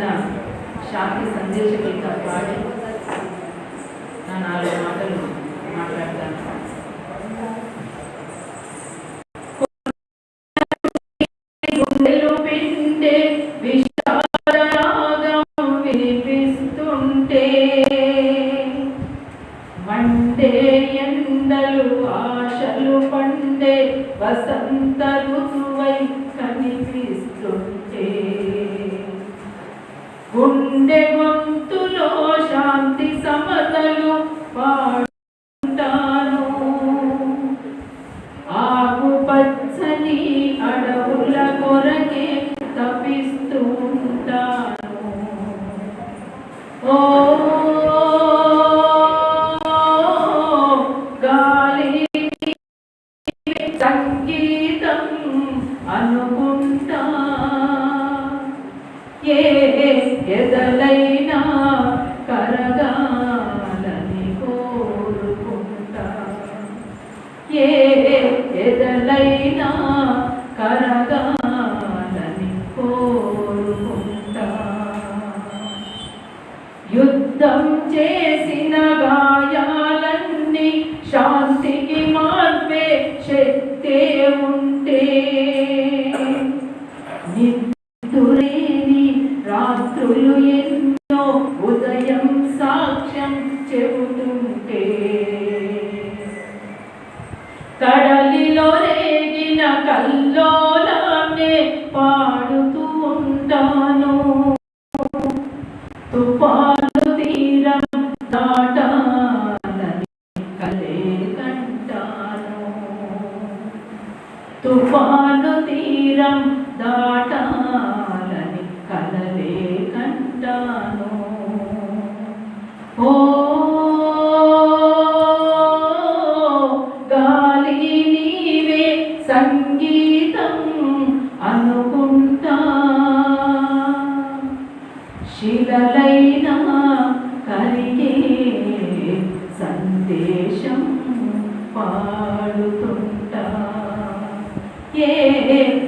చిన్న శాంతి సందేశ గీతం పాడి. నా నాలుగు మాటలు మాట్లాడతాను. గుండె గొంతులో శాంతి సమతలు పాడుంటాను ఎదలైనా శిలలైనా కలిగే సందేశం పాడుతుంటా. ఏ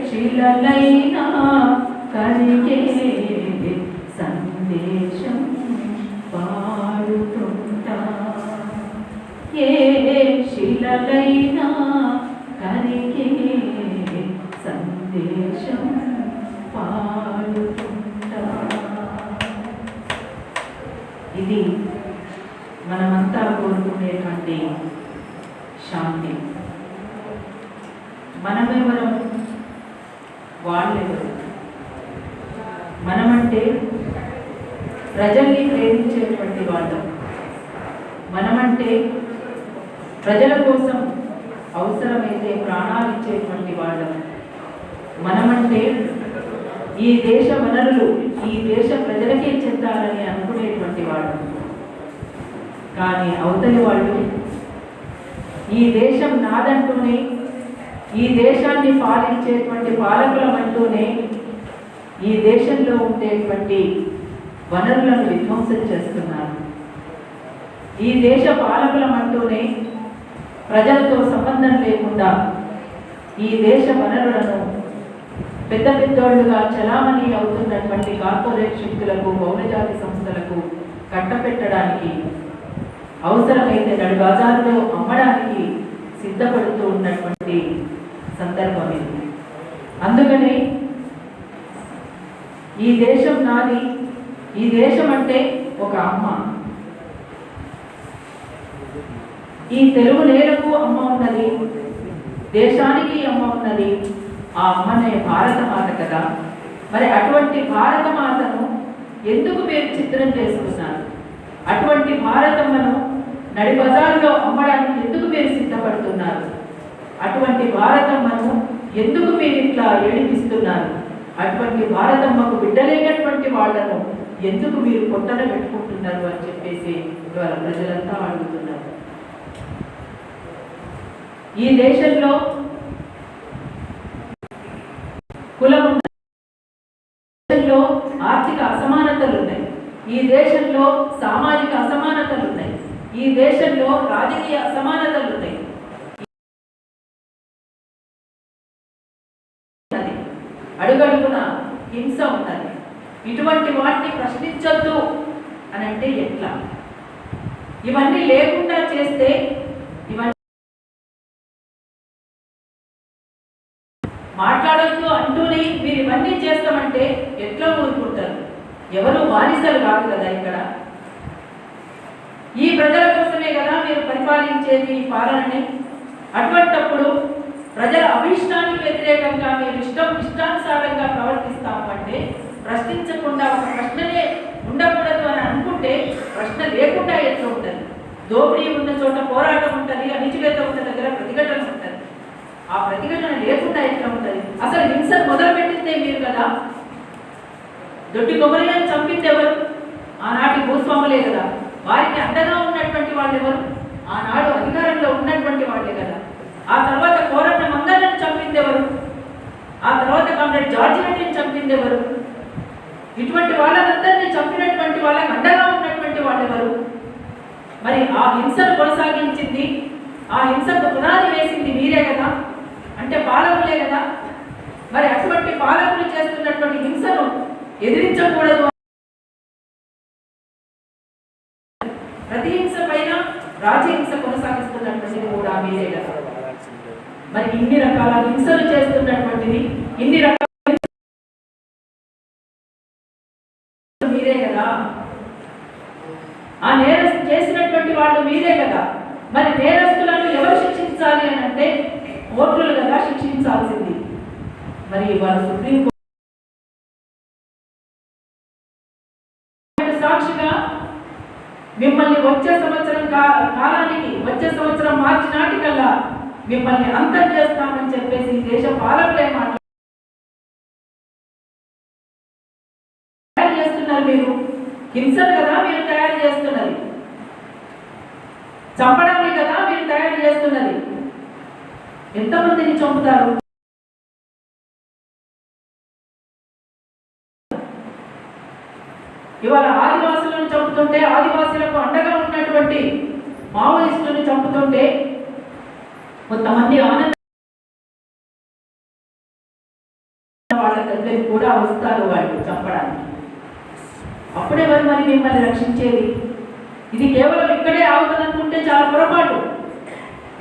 శిలలైనా కలిగే శాంతి. మనమెవరం? వాళ్ళెవరు? మనమంటే ప్రజల్ని ప్రేమించేటువంటి వాళ్ళం. మనమంటే ప్రజల కోసం అవసరమైతే ప్రాణాలు ఇచ్చేటువంటి వాళ్ళం. మనమంటే ఈ దేశ వనరులు ఈ దేశ ప్రజలకే చెందాలని అనుకునేటువంటి వాళ్ళం. కానీ అవతలి వాళ్ళు ఈ దేశం నాదంటూనే ఈ దేశాన్ని పాలించేటువంటి పాలకులమంటూనే ఈ దేశంలో ఉండేటువంటి వనరులను విధ్వంసం చేస్తున్నారు. ఈ దేశ పాలకులమంటూనే ప్రజలతో సంబంధం లేకుండా ఈ దేశ వనరులను పెద్ద పెద్దోళ్ళుగా చలామణి అవుతున్నటువంటి కార్పొరేట్ శక్తులకు బహుళజాతి సంస్థలకు కట్టపెట్టడానికి అవసరమైతే నడు బజారులో అమ్మడానికి సిద్ధపడుతూ ఉన్నటువంటి సందర్భం ఇది. అందుకనే ఈ దేశం నాది ఈ దేశం అంటే ఒక అమ్మ. ఈ తెలుగు నేలకు అమ్మ ఉన్నది దేశానికి అమ్మ ఉన్నది ఆ అమ్మనే భారతమాత కదా. మరి అటువంటి భారతమాతను ఎందుకు మీరు చిత్రం చేసుకున్నారు? అటువంటి భారతమ్మను నడి బజార్లో అమ్మడానికి ఎందుకు మీరు సిద్ధపడుతున్నారు? అటువంటి భారతమ్మను ఎందుకు మీరు ఇట్లా ఏడిపిస్తున్నారు? అటువంటి భారతమ్మకు బిడ్డలేనటువంటి వాళ్ళను ఎందుకు మీరు పొట్టన పెట్టుకుంటున్నారు అని చెప్పేసి ఇవాళ ప్రజలంతా అడుగుతున్నారు. ఈ దేశంలో కులం ఉంది. దేశంలో ఆర్థిక అసమానతలు ఉన్నాయి ఈ దేశంలో సామాజిక అసమానతలు ఉన్నాయి ఈ దేశంలో రాజకీయ అసమానతలు ఉన్నాయి ఉన్నది. అడుగడుగున హింస ఉన్నది ఇటువంటి వాటిని ప్రశ్నించొద్దు అని అంటే ఎట్లా ఇవన్నీ లేకుండా చేస్తే మాట్లాడొద్దు అంటూనే మీరు ఇవన్నీ చేస్తామంటే ఎట్లా ఊరుకుంటారు? ఎవరు బానిసలు కాదు కదా ఇక్కడ. ఈ ప్రజల కోసమే కదా మీరు పరిపాలించేది ఈ పాలనని. అటువంటప్పుడు ప్రజల అభిష్టానికి వ్యతిరేకంగా మీరు ఇష్టం ఇష్టానుసారంగా ప్రవర్తిస్తాము అంటే ప్రశ్నించకుండా ఒక ప్రశ్ననే ఉండకూడదు అని అనుకుంటే ప్రశ్న లేకుండా ఎట్లా ఉంటుంది? దోపిడీ ఉన్న చోట పోరాటం ఉంటుంది అణిచివేత ఉన్న దగ్గర ప్రతిఘటన ఉంటుంది. ఆ ప్రతిఘటన లేకుండా ఎట్లా ఉంటుంది? అసలు హింసను మొదలుపెట్టిందే మీరు కదా? దొడ్డి కొబ్బరిని చంపింది ఎవరు ఆనాటి భూస్వాములే కదా వారికి అండగా ఉన్నటువంటి వాళ్ళు ఎవరు ఆనాడు అధికారంలో ఉన్నటువంటి వాళ్ళే కదా ఆ తర్వాత కోరన్న మంగళని చంపింది ఎవరు ఆ తర్వాత కామ్రేడ్ జార్జి రెడ్డిని చంపింది ఎవరు ఇటువంటి వాళ్ళందరినీ చంపినటువంటి వాళ్ళకి అండగా ఉన్నటువంటి వాళ్ళు ఎవరు మరి ఆ హింసను కొనసాగించింది ఆ హింసకు పునాది వేసింది మీరే కదా? అంటే పాలకులే కదా? మరి అటువంటి పాలకులు చేస్తున్నటువంటి హింసను ఎదిరించకూడదు ప్రతి హింస పైన రాజహింస కొనసాగిస్తున్నటువంటిది కూడా మీరే కదా. మరి ఇన్ని రకాల హింసలు చేస్తున్నటువంటిది ఇన్ని రకాల హింసలు మీరే కదా ఆ నేరం చేసినటువంటి వాళ్ళు మీరే కదా మరి నేరస్తులను ఎవరు శిక్షించాలి అని అంటే కోర్టులు కదా శిక్షించాల్సింది. మరి వాళ్ళు సుప్రీం సాక్షిగా మిమ్మల్ని వచ్చే సంవత్సరం కా- కాలానికి వచ్చే సంవత్సరం మార్చి నాటికల్లా మిమ్మల్ని అంతం చేస్తామని చెప్పేసి దేశ పాలకులే మాట్లాడారు తయారు చేస్తున్నారు మీరు. హింసలు కదా మీరు తయారు చేస్తున్నది. చంపడం కదా మీరు తయారు చేస్తున్నది ఎంతమందిని చంపుతారు? ఇవాళ ఆదివాసులను చంపుతుంటే ఆదివాసులకు అండగా ఉన్నటువంటి మావోయిస్టులను చంపుతుంటే కొంతమంది ఆనంద వాళ్ళ దగ్గరికి కూడా వస్తారు వాళ్ళు చంపడానికి. అప్పుడే మరి మరి మిమ్మల్ని రక్షించేది? ఇది కేవలం ఇక్కడే ఆగుతుందనుకుంటే చాలా పొరపాటు.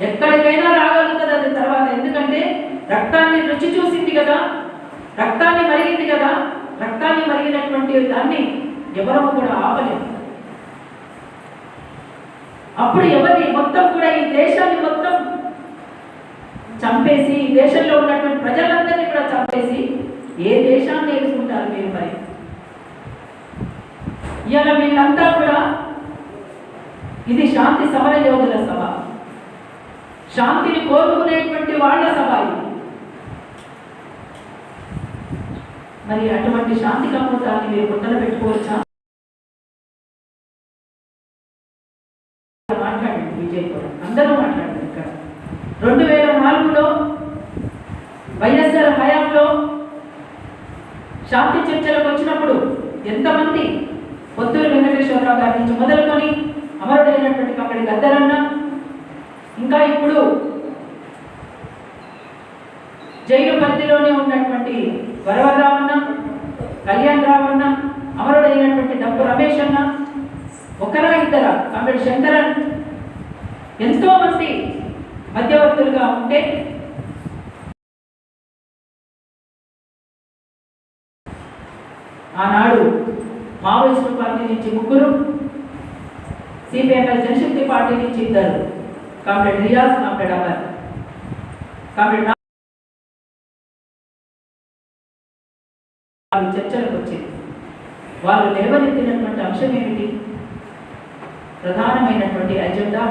ఎక్కడికైనా రాగలుగుతుంది అది తర్వాత. ఎందుకంటే రక్తాన్ని రుచి చూసింది కదా రక్తాన్ని మరిగింది కదా రక్తాన్ని మరిగినటువంటి దాన్ని ఎవరూ కూడా ఆపలేము అప్పుడు ఎవరిని మొత్తం కూడా ఈ దేశాన్ని మొత్తం చంపేసి ఈ దేశంలో ఉన్నటువంటి ప్రజలందరినీ కూడా చంపేసి ఏ దేశాన్ని ఎదుర్కొంటారు మీరు మరి? ఇవాళ వీళ్ళంతా కూడా ఇది శాంతి సమర యోధుల సభ. శాంతిని కోరుకునేటువంటి వాళ్ళ సభ ఇది మరి అటువంటి శాంతి కమూతాన్ని మీరు గుట్టలు పెట్టుకోవచ్చా? మాట్లాడండి అందరూ మాట్లాడండి ఇక్కడ. రెండు వేల నాలుగులో వైఎస్ఆర్ హయాంలో శాంతి చర్చలకు వచ్చినప్పుడు ఎంతమంది పొత్తూరు వెంకటేశ్వరరావు గారి నుంచి మొదలుకొని అమరుడైనటువంటి అక్కడి గద్దరన్న ఇంకా ఇప్పుడు జైలు పరిధిలోనే ఉన్నటువంటి వరవరరావన్న కళ్యాణ్ రావన్న అమరుడైనటువంటి డబ్బు రమేష్ అన్న ఒకరా ఇద్దరా కామ్రేడ్ శంకరన్ ఎంతో మంది మధ్యవర్తులుగా ఉంటే ఆనాడు మావోయిస్టు పార్టీ నుంచి ముగ్గురు సిపిఎంఎల్ జనశక్తి పార్టీ నుంచి ఇద్దరు. Comrade Riyaz comrade Amar. Comrade వాళ్ళు చర్చలకు వచ్చింది వాళ్ళు లేవనెత్తినటువంటి అంశం ఏమిటి? ప్రధానమైనటువంటి అజెండా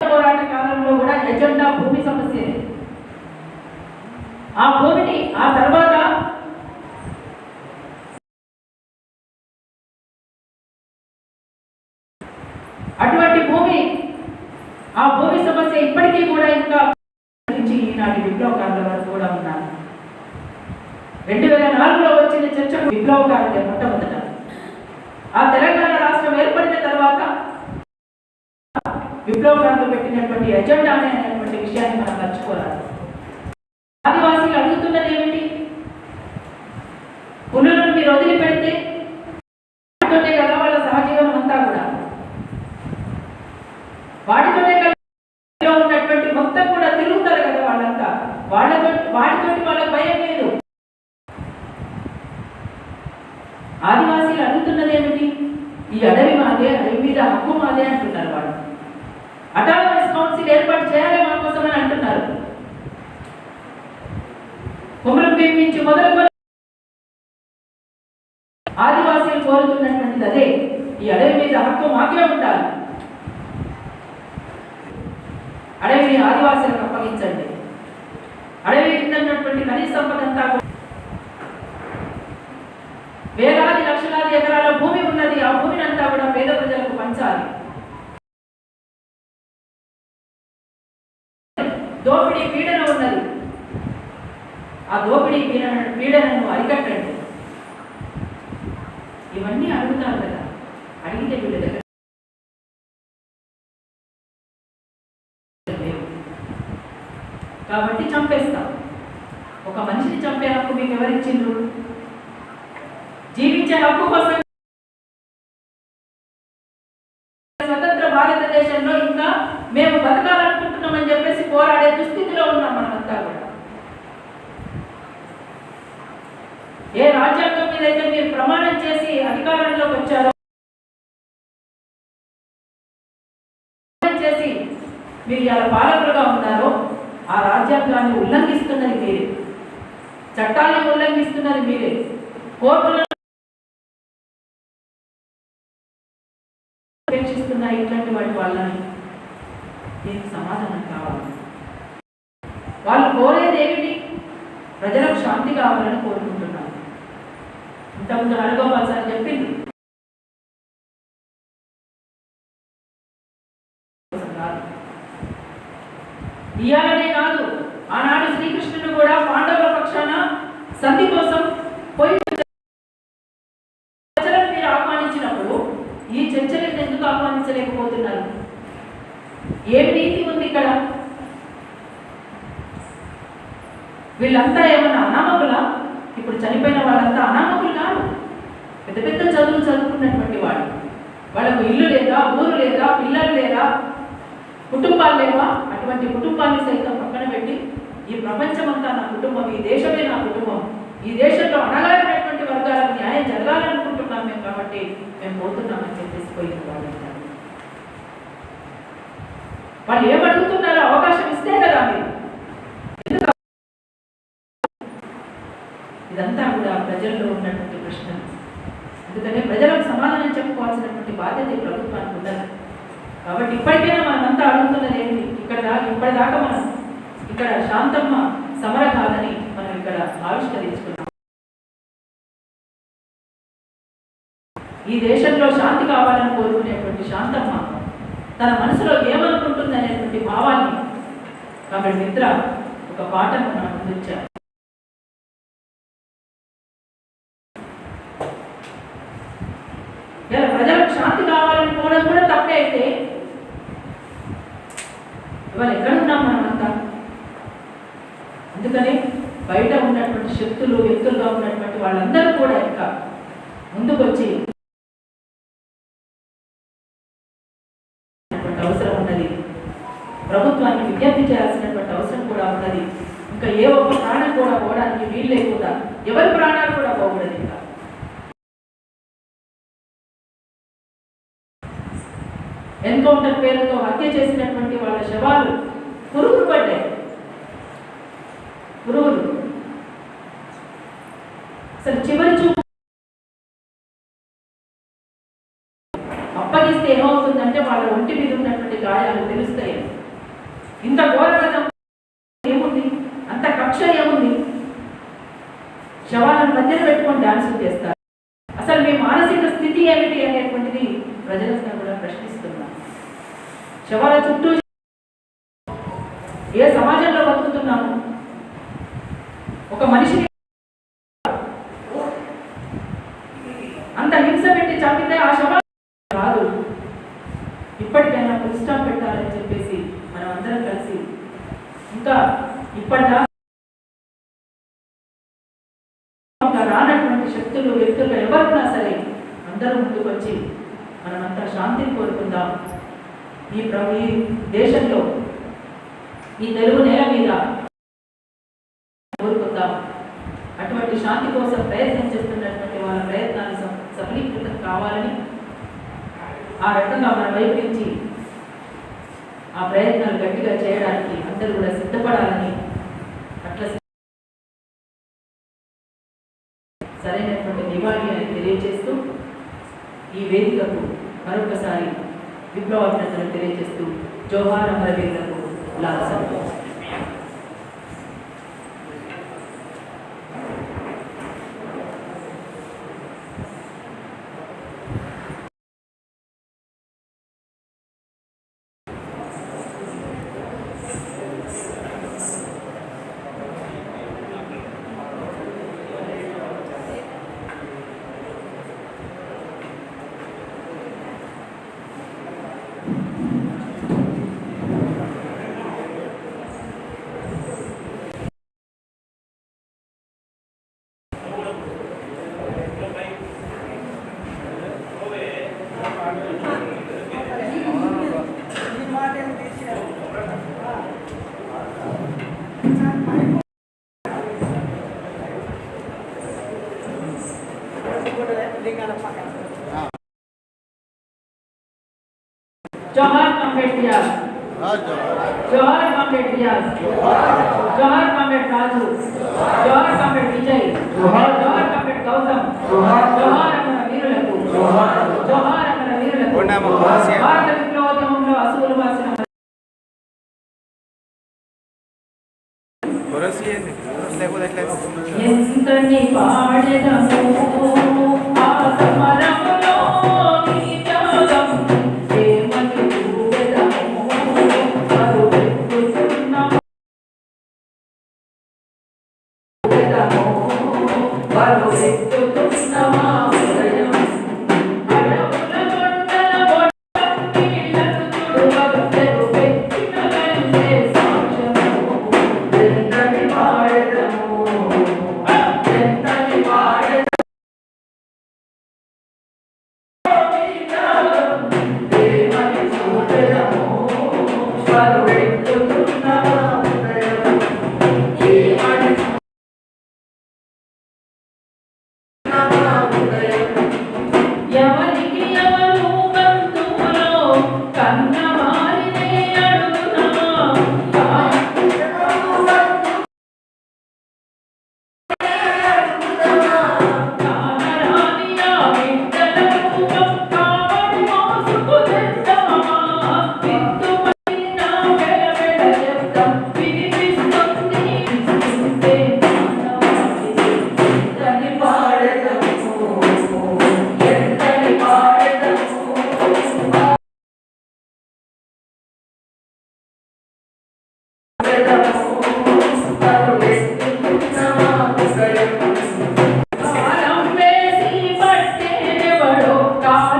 పోరాట కాలంలో కూడా ఎజెండా భూమి సమస్య ఆ భూమిని ఆ తర్వాత అటువంటి భూమి ఆ భూమి సమస్య ఇప్పటికీ కూడా ఇంకా నుంచి ఈనాటి విప్లవకారుల వరకు కూడా ఉన్నారు రెండు వేల నాలుగులో వచ్చిన మొట్టమొదట. ఆ తెలంగాణ రాష్ట్రం ఏర్పడిన తర్వాత విప్లవకారులు పెట్టినటువంటి ఎజెండా అనేటువంటి విషయాన్ని మనం మర్చిపోరాదు ఆదివాసీలు అడుగుతున్నది వాళ్ళతో వాటితోటి వాళ్ళకి భయం లేదు ఆదివాసీలు అడుగుతున్నది ఏమిటి ఈ అడవి మాదే అడవి మీద హక్కు మాదే అంటున్నారు వాళ్ళు అటానమస్ కౌన్సిల్ ఏర్పాటు చేయాలి మా కోసం అని అంటున్నారు కొమరం భీం నుంచి మొదలుకొని ఆదివాసీలు కోరుతున్నటువంటిది అదే ఈ అడవి మీద హక్కు మాకే ఉండాలి. అడవిని ఆదివాసీలకు అప్పగించండి. అడవి కింద ఉన్నటువంటి ఖనిజ సంపద అంతా వేలాది లక్షలాది ఎకరాల భూమి ఉన్నది. ఆ భూమిని అంతా కూడా పేద ప్రజలకు పంచాలి. దోపిడీ పీడన ఉన్నది. ఆ దోపిడీ పీడన పీడనను అరికట్టండి. ఇవన్నీ అడుగుతారు కదా. అడిగితే వీళ్ళ దగ్గర లేవు. కాబట్టి చంపేస్తాం ఒక మనిషిని చంపే హక్కు మీకు ఎవరిచ్చిండ్రు జీవించే హక్కు కోసం స్వతంత్ర భారతదేశంలో ఇంకా మేము బతకాలనుకుంటున్నామని చెప్పేసి పోరాడే దుస్థితిలో ఉన్నాం మనమంతా కూడా ఏ రాజ్యాంగం మీద అయితే మీరు ప్రమాణం చేసి అధికారంలోకి వచ్చారో చేసి మీరు ఇలా పాలకులుగా ఉన్నారో ఆ రాజ్యాంగాన్ని ఉల్లంఘిస్తున్నది మీరే. చట్టాలను ఉల్లంఘిస్తున్నది మీరే. కోర్టులను అపేక్షిస్తున్న ఇట్లాంటి వాటి వాళ్ళని దీనికి సమాధానం కావాలి. వాళ్ళు కోరేది ఏమిటి? ప్రజలకు శాంతి కావాలని కోరుకుంటున్నారు. ఇంతకుముందు హరగోపాల్ సార్ చెప్పింది. ఇవ్వాలనే కాదు. ఆనాడు శ్రీకృష్ణుడు కూడా పాండవుల పక్షాన సంధి కోసం పోయి కాబట్టి మేము పోతున్నామని చెప్పేసి పోయింది వాళ్ళు వాళ్ళు ఏమడుగుతున్నారో అవకాశం ఇస్తే కదా మీరు ఇదంతా కూడా ప్రజల్లో ఉన్నటువంటి ప్రశ్న. ఎందుకంటే ప్రజలకు సమాధానం చెప్పుకోవాల్సినటువంటి బాధ్యత ప్రభుత్వానికి ఉండదు కాబట్టి ఇప్పటికైనా మనమంతా అడుగుతున్నది ఏంటి? ఇక్కడ దాకా ఇప్పటిదాకా మనం ఇక్కడ శాంతమ్మ సమర కాదని మనం ఇక్కడ ఆవిష్కరించుకున్నాం. ఈ దేశంలో శాంతి కావాలని కోరుకునేటువంటి శాంతమ్మ తన మనసులో ఏమనుకుంటుంది అనేటువంటి భావాన్ని కాబట్టి మిత్ర ఒక పాటను మనం అందించారు ప్రజలకు శాంతి కావాలని కోరడం కూడా తప్పే అయితే ఇవాళ ఎక్కడున్నాం మనమంతా? అందుకనే బయట ఉన్నటువంటి శక్తులు వ్యక్తులుగా ఉన్నటువంటి వాళ్ళందరూ కూడా ఇంకా ముందుకొచ్చి అనేటువంటి అవసరం ఉన్నది ప్రభుత్వానికి విజ్ఞప్తి చేయాల్సినటువంటి అవసరం కూడా ఉన్నది. ఇంకా ఏ ఒక్క ప్రాణం కూడా పోవడానికి వీలు లేకుండా ఎవరి ప్రాణాలు కూడా పోకూడదు ఇంకా. శవాలను మధ్యలో పెట్టుకొని డాన్స్ చేస్తారు. అసలు మీ మానసిక స్థితి ఏమిటి అనేటువంటిది ప్రజలంతా కూడా ప్రశ్నిస్తున్నారు. శవాల చుట్టూ ఏ సమాజం బతుకుతున్నాము ఒక మనిషిని అంత హింస పెట్టి చంపితే ఆ శవ రాదు ఇప్పటికైనా ఫుల్ స్టాప్ పెట్టాలని చెప్పేసి మనం అందరం కలిసి ఇంకా ఇప్పటిదా ఇంకా రానటువంటి శక్తులు వ్యక్తులు ఎవరున్నా సరే అందరూ ముందుకు వచ్చి మనమంతా శాంతిని కోరుకుందాం. ఈ ప్ర ఈ దేశంలో ఈ తెలుగు నేల మీద కోరుకుందాం. అటువంటి శాంతి కోసం ప్రయత్నం చేస్తున్నటువంటి వాళ్ళ ప్రయత్నాలు సఫలీకృతం కావాలని ఆ రకంగా మన వైపు నుంచి ఆ ప్రయత్నాలు గట్టిగా చేయడానికి అందరూ కూడా సిద్ధపడాలని అట్లా సరైనటువంటి నివాళి అని తెలియజేస్తూ ఈ వేదికకు మరొకసారి విప్లవాభినందనలు తెలియజేస్తూ జోహార్ అమరవీరులకు జోహార్ కామ్రేడ్ రియాజ్ జోహార్ కామ్రేడ్ రాజు జోహార్ కామ్రేడ్ విజయ్ జోహార్. జోహార్ కామ్రేడ్ గౌతమ్ జోహార్. జోహార్ అమర వీరులకు జోహార్. జోహార్ అమర వీరులకు